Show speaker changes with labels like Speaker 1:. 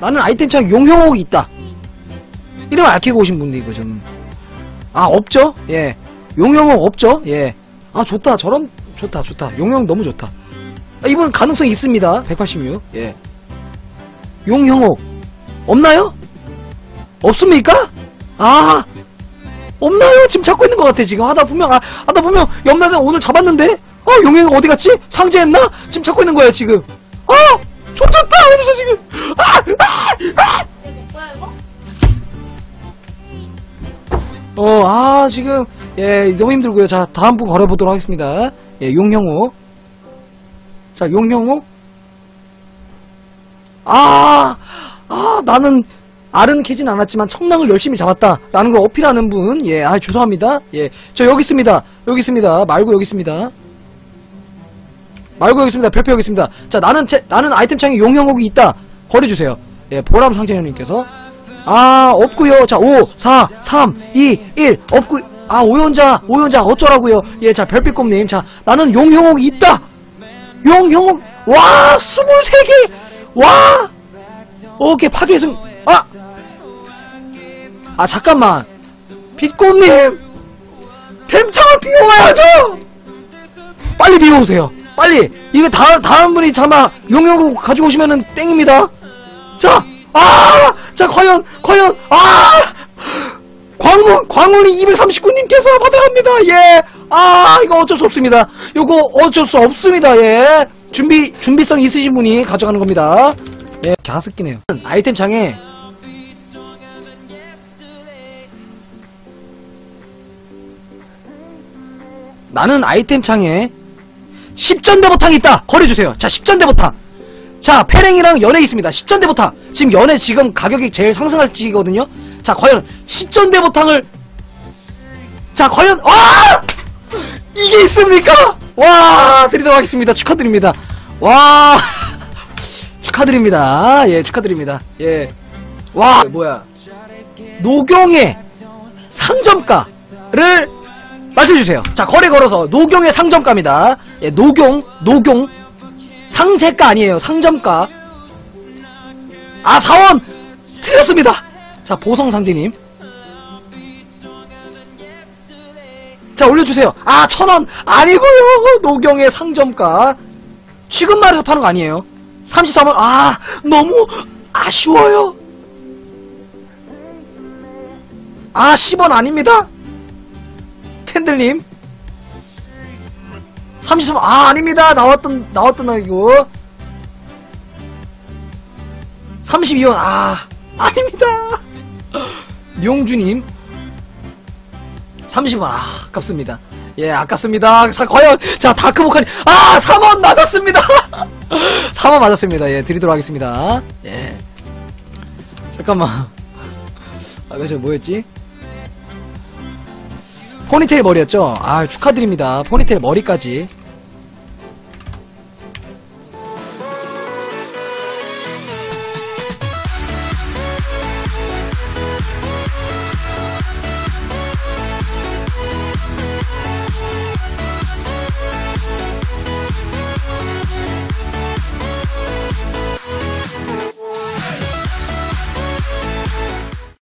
Speaker 1: 나는 아이템 창 용형옥이 있다. 이름 알키고 오신 분들 이거 좀. 아, 없죠? 예. 용형옥 없죠? 예. 아, 좋다. 저런, 좋다, 좋다. 용형 너무 좋다. 아, 이분 가능성 있습니다. 186. 예. 용형옥. 없나요? 없습니까? 아, 없나요? 지금 찾고 있는 것 같아, 지금. 하다 보면, 아, 하다 보면, 염라대 오늘 잡았는데? 어, 용형옥 어디 갔지? 상제했나? 지금 찾고 있는 거야, 지금. 아! 좋졌다! 이러면서 지금. 아! 아! 아! 어, 아, 지금, 예, 너무 힘들고요. 자, 다음 분 걸어보도록 하겠습니다. 예, 용형호. 자, 용형호. 아, 아, 나는, 알은 캐진 않았지만 청랑을 열심히 잡았다. 라는 걸 어필하는 분. 예, 아, 죄송합니다. 예, 저 여기 있습니다. 여기 있습니다. 말고 여기 있습니다. 말고 여기 있습니다. 별표 여기 있습니다. 자, 나는, 제, 나는 아이템 창에 용형옥이 있다. 거래주세요. 예, 보람 상자님께서. 아, 없구요. 자, 5, 4, 3, 2, 1, 없구, 아, 오연자, 오연자, 어쩌라고요. 예, 자, 별빛곰님. 자, 나는 용형옥이 있다! 용형옥, 와, 23개! 와! 오케이, 파괴승, 아! 아, 잠깐만. 빛곰님! 뱀창을 비워와야죠! 빨리 비워오세요. 빨리! 이거 다, 다음 분이 차마 용형옥 가지고 오시면은 땡입니다. 자, 아! 자, 과연, 과연, 아! 광문, 광문이 239님께서 받아갑니다, 예! 아, 이거 어쩔 수 없습니다. 요거 어쩔 수 없습니다, 예! 준비, 준비성 있으신 분이 가져가는 겁니다. 예, 가습기네요. 아이템 창에 나는 아이템 창에 10전대보탕이 있다! 거래주세요. 자, 10전대보탕. 자, 페랭이랑 연애 있습니다. 10전대보탕. 지금 연애 지금 가격이 제일 상승할 시기거든요. 자, 과연 10전대보탕을 자, 과연 와! 이게 있습니까? 와, 드리도록 하겠습니다. 축하드립니다. 와! 축하드립니다. 예, 축하드립니다. 예. 와, 뭐야. 노경의 상점가를 맞춰주세요. 자, 거래 걸어서 노경의 상점가입니다. 예, 노경, 노경. 상제가 아니에요. 상점가. 아, 사원! 틀렸습니다. 자, 보성상제님. 자, 올려주세요. 아, 천원! 아니고요 노경의 상점가. 취급말에서 파는 거 아니에요. 33원. 아, 너무 아쉬워요. 아, 10원 아닙니다. 캔들님. 33원. 아, 아닙니다. 나왔던, 나왔던 날이고. 32원. 아, 아닙니다. 용주님. 30원. 아, 아깝습니다. 예, 아깝습니다. 자, 과연, 자, 다크모카니, 아, 3원 맞았습니다! 3원 맞았습니다. 예, 드리도록 하겠습니다. 예. 잠깐만. 아, 그저 뭐였지? 포니테일 머리였죠? 아, 축하드립니다. 포니테일 머리까지.